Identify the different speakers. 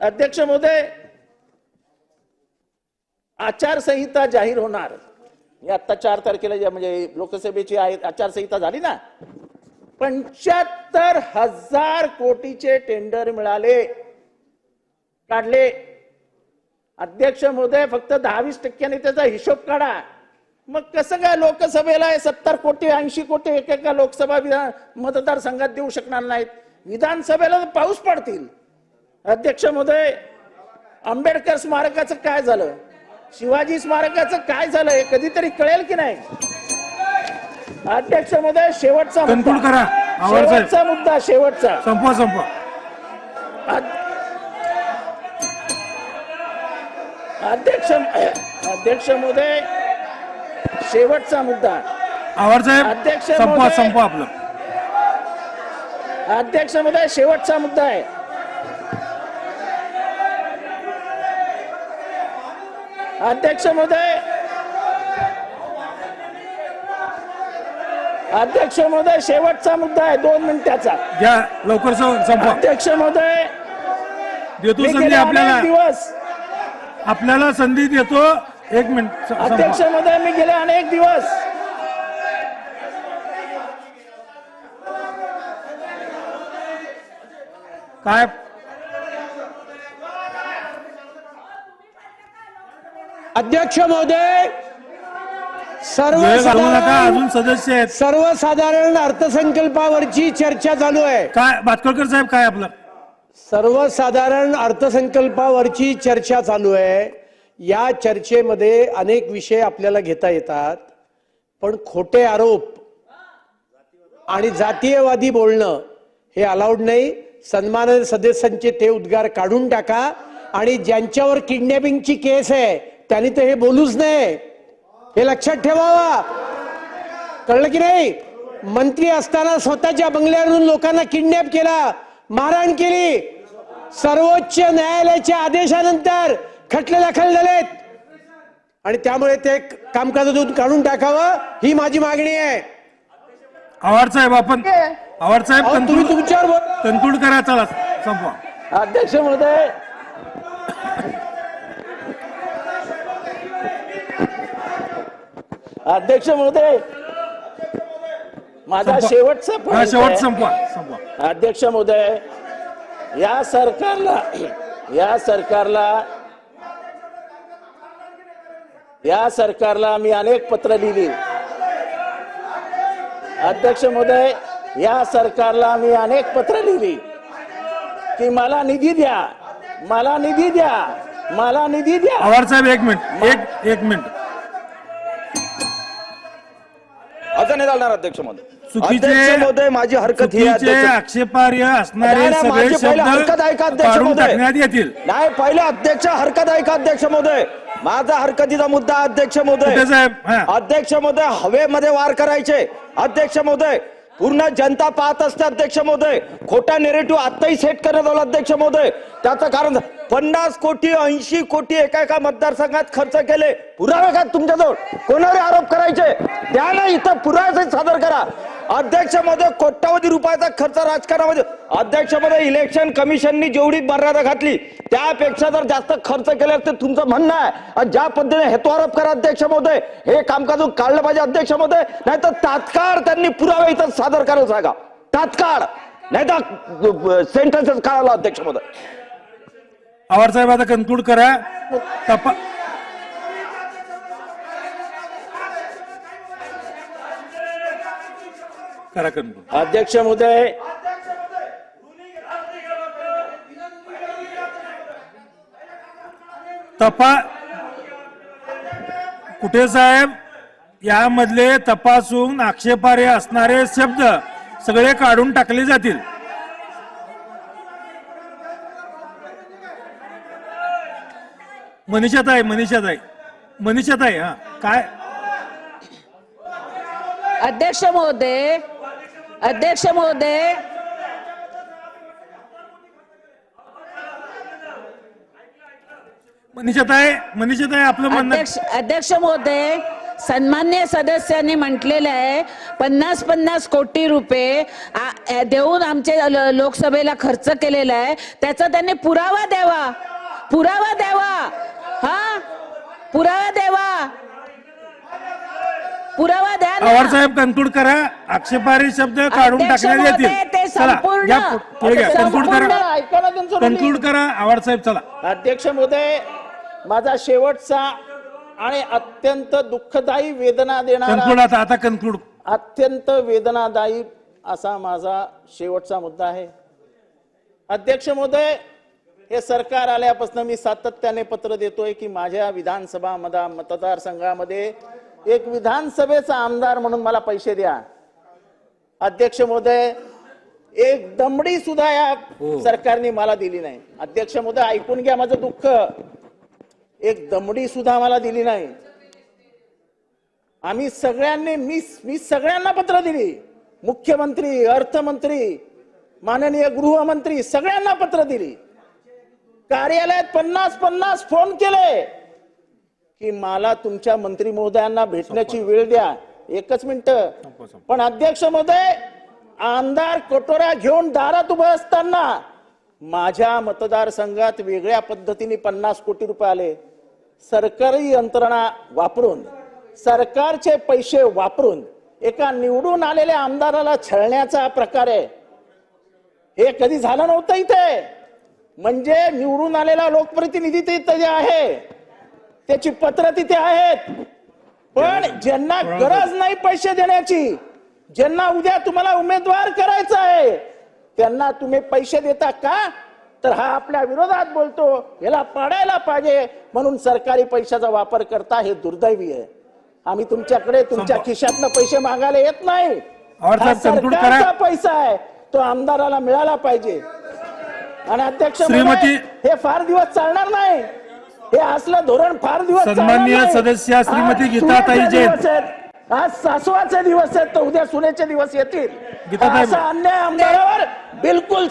Speaker 1: अध्यक्ष महोदय आचारसंहिता जाहीर होणार. ही आता चार तारखेला म्हणजे लोकसभेची आहे आचारसंहिता झाली ना. पंच्याहत्तर हजार कोटीचे टेंडर मिळाले काढले. अध्यक्ष महोदय फक्त दहावीस टक्क्याने त्याचा हिशोब काढा. मग कसं काय लोकसभेला सत्तर कोटी ऐंशी कोटी एकेका लोकसभा विधान मतदारसंघात देऊ शकणार नाहीत? विधानसभेला पाऊस पडतील. अध्यक्ष महोदय आंबेडकर स्मारकाचं काय झालं? शिवाजी स्मारकाचं काय झालं? हे कधीतरी कळेल की नाही? अध्यक्ष महोदय शेवटचा मुद्दा. शेवटचा मुद्दा शेवटचा.
Speaker 2: संपवा संपवा.
Speaker 1: अध- अध्यक्ष अध्यक्ष महोदय शेवटचा मुद्दा. अध्यक्ष
Speaker 2: संपवा. संपवा आपलं.
Speaker 1: अध्यक्ष महोदय शेवटचा मुद्दा आहे. अध्यक्ष महोदय. अध्यक्ष महोदय शेवटचा मुद्दा आहे दोन मिनिटाचा.
Speaker 2: घ्या लवकर संपवा.
Speaker 1: अध्यक्ष महोदय
Speaker 2: देतो
Speaker 1: मी
Speaker 2: संधी
Speaker 1: गेले अनेक
Speaker 2: आपल्याला
Speaker 1: दिवस.
Speaker 2: आपल्याला संधी देतो एक मिनिट स-
Speaker 1: अध्यक्ष. महोदय मी गेले अनेक दिवस.
Speaker 2: काय?
Speaker 3: अध्यक्ष महोदय सर्वसाधारण
Speaker 2: अजून सदस्य आहेत.
Speaker 3: सर्वसाधारण अर्थसंकल्पावरची चर्चा चालू आहे.
Speaker 2: काय भातखळकर साहेब काय आपलं?
Speaker 3: सर्वसाधारण अर्थसंकल्पावरची चर्चा चालू आहे. या चर्चेमध्ये अनेक विषय आपल्याला घेता येतात पण खोटे आरोप आणि जातीयवादी बोलणं हे अलाउड नाही. सन्माननीय सदस्यांचे ते उद्गार काढून टाका आणि ज्यांच्यावर किडनॅपिंगची केस आहे त्यांनी तर हे बोलूच नाही हे लक्षात ठेवावा. कळलं की नाही? मंत्री असताना स्वतःच्या बंगल्यावरून लोकांना किडनॅप केला मारहाण केली. सर्वोच्च न्यायालयाच्या आदेशानंतर खटले दाखल झालेत. आणि त्यामुळे ते कामकाजातून काढून टाकावं ही माझी मागणी आहे.
Speaker 2: आवाज साहेब आपण आवाज साहेब
Speaker 3: तुम्ही तुमच्यावर बोल-
Speaker 2: कन्क्लूड करा चला संपवा
Speaker 1: अध्यक्ष महोदय अध्यक्ष महोदय माझा. शेवटचा
Speaker 2: शेवट
Speaker 1: आहे.
Speaker 2: संपवा संपवा.
Speaker 1: अध्यक्ष महोदय या सरकारला या सरकारला या सरकारला मी अनेक पत्र लिहिली. अध्यक्ष महोदय या सरकारला मी अनेक पत्र लिहिली. की मला निधी द्या मला निधी द्या मला निधी द्या.
Speaker 2: साहेब एक मिनिट एक एक मिनिट.
Speaker 4: चालणार अध्यक्ष महोदय अध्यक्ष महोदय माझी हरकत ही
Speaker 2: आक्षेपार्ह असणारे सगळे
Speaker 4: पहिली हरकत ऐका,
Speaker 2: शब्द
Speaker 4: अध्यक्ष महोदय.
Speaker 2: येतील.
Speaker 4: नाही पहिले अध्यक्ष हरकत ऐका अध्यक्ष महोदय माझा हरकतीचा मुद्दा अध्यक्ष महोदय अध्यक्ष महोदय हवेमध्ये वार करायचे. अध्यक्ष महोदय पूर्ण जनता पाहत असते अध्यक्ष महोदय. खोटा नेरेटिव्ह आताही सेट करण्यात आला अध्यक्ष महोदय. त्याचं कारण पन्नास कोटी ऐंशी कोटी एका एका मतदारसंघात खर्च केले. पुरावे का तुमच्याजवळ? कोणावर आरोप करायचे? त्या ना इथं पुरावे सादर करा. अध्यक्षमध्ये कोट्यावधी रुपयाचा खर्च राजकारणामध्ये अध्यक्षमध्ये इलेक्शन कमिशननी जेवढी मर्यादा घातली त्यापेक्षा जर जास्त खर्च केले असते तुमचं म्हणणं आहे. आणि ज्या पद्धतीने हेतुआरोप करा अध्यक्ष महोदय हे कामकाज काढलं पाहिजे अध्यक्ष महोदय नाही तर तात्काळ त्यांनी पुरावे इथं सादर करायला सांगा. तात्काळ. नाही तर सेंटेन्सेस काढायला अध्यक्ष महोदय
Speaker 2: आवाज साहेब आता कन्क्लूड करा. तपा करा कन्क्लूड
Speaker 1: अध्यक्ष महोदय
Speaker 2: तपा कुठे साहेब? यामधले तपासून आक्षेपार्ह असणारे शब्द सगळे काढून टाकले जातील. मनीषात आहे मनीषात आहे मनीषात आहे हा काय?
Speaker 5: अध्यक्ष महोदय अध्यक्ष महोदय.
Speaker 2: आपलं म्हणणं
Speaker 5: अध्यक्ष अध्यक्ष महोदय सन्मान्य सदस्यांनी म्हटलेलं आहे पन्नास पन्नास कोटी रुपये आ- देऊन आमचे ल- लोकसभेला खर्च केलेला आहे. त्याचा त्यांनी पुरावा द्यावा. पुरावा द्यावा. हा? पुरावा द्यावा. पुरावा द्या.
Speaker 2: पवार साहेब कन्क्लूड करा. आक्षेपारी शब्द काढून टाकण्यात येतील. चला कन्क्लूड करा. कन्क्लूड करा. आवाड साहेब चला.
Speaker 1: अध्यक्ष महोदय माझा शेवटचा आणि अत्यंत दुःखदायी वेदना देणारा
Speaker 2: आता आता कन्क्लूड
Speaker 1: अत्यंत वेदनादायी असा माझा शेवटचा मुद्दा आहे. अध्यक्ष महोदय हे सरकार आल्यापासून मी सातत्याने पत्र देतोय की माझ्या विधानसभा मधा मतदारसंघामध्ये एक विधानसभेचा आमदार म्हणून मला पैसे द्या. अध्यक्ष महोदय एक दमडी सुद्धा या सरकारने मला दिली नाही. अध्यक्ष महोदय ऐकून घ्या माझं दुःख. एक दमडी सुद्धा मला दिली नाही. आम्ही सगळ्यांनी मी मी सगळ्यांना पत्र दिली. मुख्यमंत्री अर्थमंत्री माननीय गृहमंत्री सगळ्यांना पत्र दिली. कार्यालयात पन्नास पन्नास फोन केले. की मला तुमच्या मंत्री महोदयांना भेटण्याची वेळ द्या. एकच मिनिट. पण अध्यक्ष महोदय आमदार कटोरा घेऊन दारात उभं असताना माझ्या मतदारसंघात वेगळ्या पद्धतीने पन्नास कोटी रुपये आले. सरकारी यंत्रणा वापरून सरकारचे पैसे वापरून एका निवडून आलेल्या आमदाराला छळण्याचा प्रकार आहे. हे कधी झालं नव्हतं इथे? म्हणजे निवडून आलेला लोकप्रतिनिधी तिथे आहे. त्याची पत्र तिथे आहेत. पण ज्यांना गरज नाही पैसे देण्याची ज्यांना उद्या तुम्हाला उमेदवार करायचा आहे त्यांना तुम्ही पैसे देता का? तर हा आपल्या विरोधात बोलतो. याला पाडायला पाहिजे. म्हणून सरकारी पैशाचा वापर करता हे दुर्दैवी आहे. आम्ही तुमच्याकडे तुमच्या खिशातनं पैसे मागायला येत नाही. हा सरकारचा
Speaker 2: करा.
Speaker 1: पैसा आहे. तो आमदाराला मिळाला पाहिजे. आणि अध्यक्ष हे फार दिवस चालणार नाही. हे असलं धोरण फार दिवस नाही.
Speaker 2: सदस्य श्रीमती गीताताई जैन.
Speaker 1: आज सासवाचे दिवस आहेत तर उद्या सुनेचे दिवस येतील असा अन्याय आमदारावर बिलकुल